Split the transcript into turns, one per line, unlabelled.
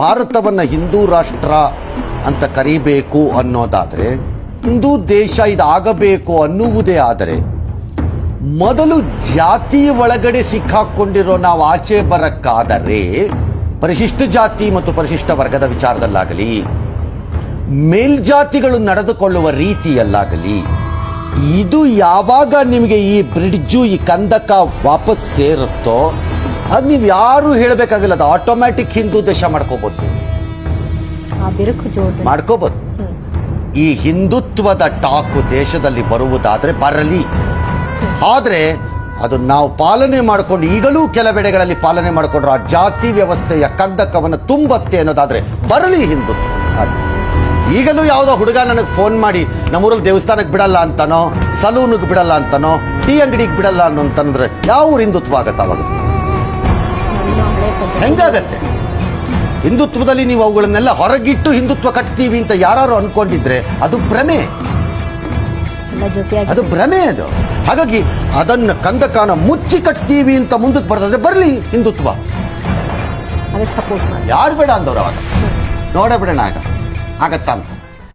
ಭಾರತವನ್ನ ಹಿಂದೂ ರಾಷ್ಟ್ರ ಅಂತ ಕರಿಬೇಕು ಅನ್ನೋದಾದರೆ, ಹಿಂದೂ ದೇಶ ಇದಾಗಬೇಕು ಅನ್ನುವುದೇ ಆದರೆ, ಮೊದಲು ಜಾತಿ ಒಳಗಡೆ ಸಿಕ್ಕಾಕೊಂಡಿರೋ ನಾವು ಆಚೆ ಬರಕ್ಕಾದರೆ, ಪರಿಶಿಷ್ಟ ಜಾತಿ ಮತ್ತು ಪರಿಶಿಷ್ಟ ವರ್ಗದ ವಿಚಾರದಲ್ಲಾಗಲಿ, ಮೇಲ್ಜಾತಿಗಳು ನಡೆದುಕೊಳ್ಳುವ ರೀತಿಯಲ್ಲಾಗಲಿ, ಇದು ಯಾವಾಗ ನಿಮಗೆ ಈ ಬ್ರಿಡ್ಜು, ಈ ಕಂದಕ ವಾಪಸ್ ಸೇರುತ್ತೋ ಅದು ನೀವು ಯಾರು ಹೇಳಬೇಕಾಗಿಲ್ಲ ಅದು ಆಟೋಮ್ಯಾಟಿಕ್ ಹಿಂದೂ ದೇಶ ಮಾಡ್ಕೋಬೋದು. ಮಾಡ್ಕೋಬೋದು. ಈ ಹಿಂದುತ್ವದ ಟಾಕು ದೇಶದಲ್ಲಿ ಬರುವುದಾದ್ರೆ ಬರಲಿ. ಆದರೆ ಅದು ನಾವು ಪಾಲನೆ ಮಾಡಿಕೊಂಡು ಈಗಲೂ ಕೆಲವೆಡೆಗಳಲ್ಲಿ ಪಾಲನೆ ಮಾಡಿಕೊಂಡ್ರು ಆ ಜಾತಿ ವ್ಯವಸ್ಥೆಯ ಕಂದಕವನ್ನು ತುಂಬತ್ತೆ ಅನ್ನೋದಾದ್ರೆ ಬರಲಿ ಹಿಂದುತ್ವ. ಈಗಲೂ ಯಾವುದೋ ಹುಡುಗ ನನಗೆ ಫೋನ್ ಮಾಡಿ ನಮ್ಮೂರಲ್ಲಿ ದೇವಸ್ಥಾನಕ್ಕೆ ಬಿಡಲ್ಲ ಅಂತಾನೋ? ಸಲೂನಿಗೆ ಬಿಡಲ್ಲ ಅಂತಾನೋ? ಟೀ ಅಂಗಡಿಗೆ ಬಿಡಲ್ಲ ಅನ್ನೋ ಅಂತಂದ್ರೆ ಯಾವ ಊರು ಹಿಂದುತ್ವ ಆಗತ್ತೆ ಹೆಂಗಾಗತ್ತೆ? ಹಿಂದುತ್ವದಲ್ಲಿ ನೀವು ಅವುಗಳನ್ನೆಲ್ಲ ಹೊರಗಿಟ್ಟು ಹಿಂದುತ್ವ ಕಟ್ತೀವಿ ಅಂತ ಯಾರು ಅನ್ಕೊಂಡಿದ್ರೆ ಅದು ಭ್ರಮೆ. ಅದು ಭ್ರಮೆ ಅದು. ಹಾಗಾಗಿ ಅದನ್ನ ಕಂದಕಾನ ಮುಚ್ಚಿ ಕಟ್ತೀವಿ ಅಂತ ಮುಂದಕ್ಕೆ ಬರ್ತದ್ರೆ ಬರಲಿ ಹಿಂದುತ್ವ. ಯಾರು ಬೇಡ ಅಂದವ್ರು ಅವಾಗ? ನೋಡಬೇಡ ಆಗ. ಆಗತ್ತಾ ಅಂತ.